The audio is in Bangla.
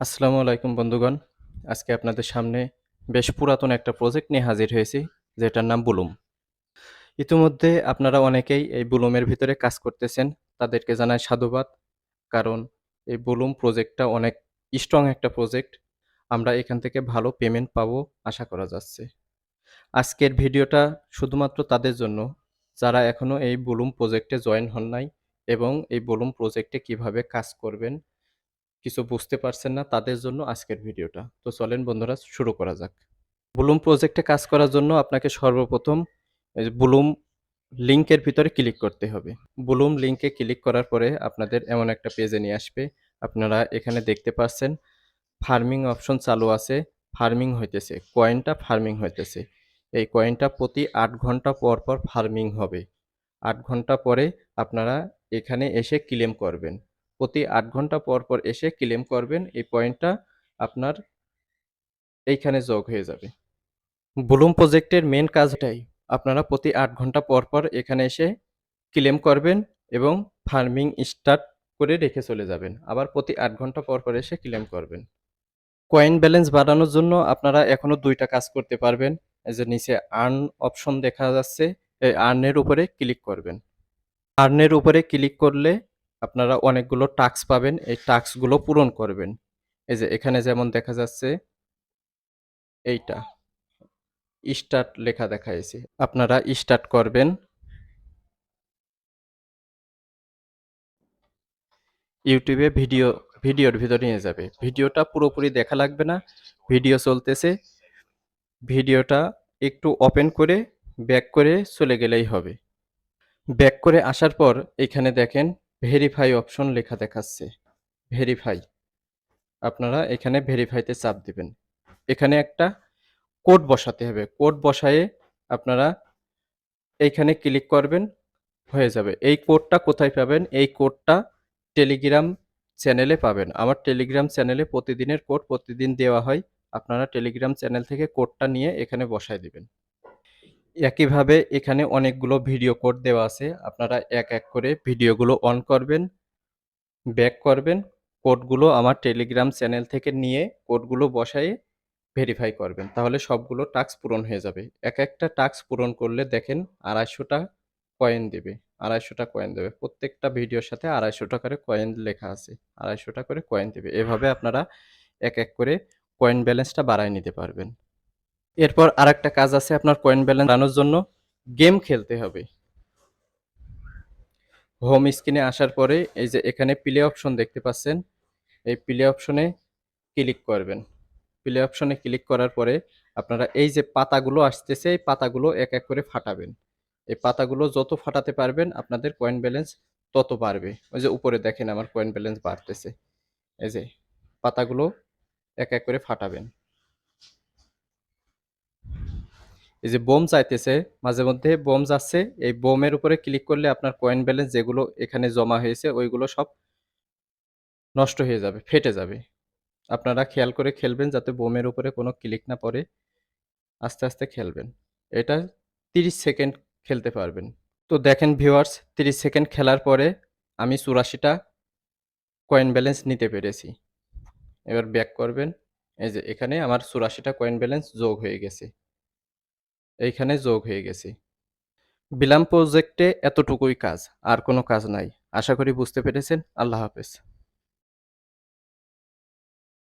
আসসালামু আলাইকুম বন্ধুগণ। আজকে আপনাদের সামনে বেশ পুরাতন একটা প্রজেক্ট নিয়ে হাজির হয়েছি, যেটার নাম বুলুম। ইতিমধ্যে আপনারা অনেকেই এই বুলুমের ভিতরে কাজ করতেছেন। তাদেরকে জানাই সাধুবাদ। কারণ এই বুলুম প্রজেক্টটা অনেক স্ট্রং একটা প্রজেক্ট। আমরা এখান থেকে ভালো পেমেন্ট পাবো আশা করা যাচ্ছে। আজকের ভিডিওটা শুধুমাত্র তাদের জন্য, যারা এখনও এই বুলুম প্রজেক্টে জয়েন হন নাই এবং এই বুলুম প্রজেক্টে কীভাবে কাজ করবেন কিছু বুঝতে পারছেন না তাদের জন্য আজকের ভিডিওটা। তো চলেন বন্ধুরা শুরু করা যাক। বুলুম প্রজেক্টে কাজ করার জন্য আপনাকে সর্বপ্রথম বুলুম লিংকের ভিতরে ক্লিক করতে হবে। বুলুম লিঙ্কে ক্লিক করার পরে আপনাদের এমন একটা পেজে নিয়ে আসবে। আপনারা এখানে দেখতে পাচ্ছেন ফার্মিং অপশন চালু আছে, ফার্মিং হইতেছে। কয়েনটা ফার্মিং হইতেছে। এই কয়েনটা প্রতি আট ঘণ্টা পর, পর ফার্মিং হবে। আট ঘণ্টা পরে আপনারা এখানে এসে ক্লেম করবেন। প্রতি আট ঘণ্টা পর, পর এসে ক্লেম করবেন। এই পয়েন্টটা আপনার এইখানে যোগ হয়ে যাবে। বুলুম প্রজেক্টের মেন কাজটাই আপনারা প্রতি আট ঘণ্টা পর, পর এখানে এসে ক্লেম করবেন এবং ফার্মিং স্টার্ট করে রেখে চলে যাবেন। আবার প্রতি আট ঘণ্টা পর, পর এসে ক্লেম করবেন। কয়েন ব্যালেন্স বাড়ানোর জন্য আপনারা এখনও দুইটা কাজ করতে পারবেন। যে নিচে আর্ন অপশন দেখা যাচ্ছে, এই আর্নের উপরে ক্লিক করবেন। আর্নের উপরে ক্লিক করলে আপনারা অনেকগুলো টাস্ক পাবেন। এই টাস্কগুলো পূরণ করবেন। এই যে এখানে যেমন দেখা যাচ্ছে, এইটা। স্টার্ট লেখা দেখাইছে। আপনারা স্টার্ট করবেন। ইউটিউবে ভিডিও, ভিডিওর ভিতরে নিয়ে যাবে। ভিডিওটা পুরোপুরি দেখা লাগবে না। ভিডিও চলতেছে। ভিডিওটা একটু ওপেন করে, ব্যাক করে চলে গেলেই হবে। ব্যাক করে আসার পর এখানে দেখেন ভেরিফাই অপশন লেখা দেখাচ্ছে। ভেরিফাই। আপনারা এখানে ভেরিফাইতে চাপ দিবেন। এখানে একটা কোড বসাতে হবে। কোড বসায়ে আপনারা এইখানে ক্লিক করবেন, হয়ে যাবে। এই কোডটা কোথায় পাবেন? এই কোডটা টেলিগ্রাম চ্যানেলে পাবেন। আমার টেলিগ্রাম চ্যানেলে প্রতিদিনের কোড প্রতিদিন দেওয়া হয়। আপনারা টেলিগ্রাম চ্যানেল থেকে কোডটা নিয়ে এখানে বসায় দিবেন। একইভাবে এখানে অনেকগুলো ভিডিও কোড দেওয়া আছে। আপনারা এক, এক করে ভিডিওগুলো অন করবেন, ব্যাক করবেন। কোডগুলো আমার টেলিগ্রাম চ্যানেল থেকে নিয়ে কোডগুলো বসায়ে ভেরিফাই করবেন। তাহলে সবগুলো টাস্ক পূরণ হয়ে যাবে। এক একটা টাস্ক পূরণ করলে দেখেন ২৫০ টা কয়েন দেবে। ২৫০ টা কয়েন দেবে। প্রত্যেকটা ভিডিওর সাথে ২৫০ টা করে কয়েন লেখা আছে। ২৫০ টা করে কয়েন দেবে। এভাবে আপনারা এক, এক করে কয়েন ব্যালেন্সটা বাড়ায় নিতে পারবেন। এরপর আরেকটা কাজ আছে আপনার কয়েন ব্যালেন্স বাড়ানোর জন্য গেম খেলতে হবে। হোম স্ক্রিনে আসার পরে এই যে এখানে প্লে অপশন দেখতে পাচ্ছেন। এই প্লে অপশনে ক্লিক করবেন। প্লে অপশনে ক্লিক করার পরে আপনারা এই যে পাতাগুলো আসতেছে এই পাতাগুলো এক, এক করে ফাটাবেন। এই পাতাগুলো যত ফাটাতে পারবেন আপনাদের কয়েন ব্যালেন্স তত বাড়বে। ওই যে উপরে দেখেন আমার কয়েন ব্যালেন্স বাড়তেছে। এই যে পাতাগুলো এক, এক করে ফাটাবেন। এই যে বোম চাইতেছে, মাঝে মধ্যে বোম যাচ্ছে। এই বোমের উপরে ক্লিক করলে আপনার কয়েন ব্যালেন্স যেগুলো এখানে জমা হয়েছে ওইগুলো সব নষ্ট হয়ে যাবে, ফেটে যাবে। আপনারা খেয়াল করে খেলবেন যাতে বোমের উপরে কোনো ক্লিক না পড়ে। আস্তে, আস্তে খেলবেন। এটা ৩০ সেকেন্ড খেলতে পারবেন। তো দেখেন ভিউয়ার্স ৩০ সেকেন্ড খেলার পরে আমি চুরাশিটা কয়েন ব্যালেন্স নিতে পেরেছি। এবার ব্যাক করবেন। এই যে এখানে আমার চুরাশিটা কয়েন ব্যালেন্স যোগ হয়ে গেছে। এইখানে যোগ হয়ে গেছি বিলাম প্রজেক্টে এতটুকুই কাজ। আর কোনো কাজ নাই। আশা করি বুঝতে পেরেছেন। আল্লাহ হাফেজ।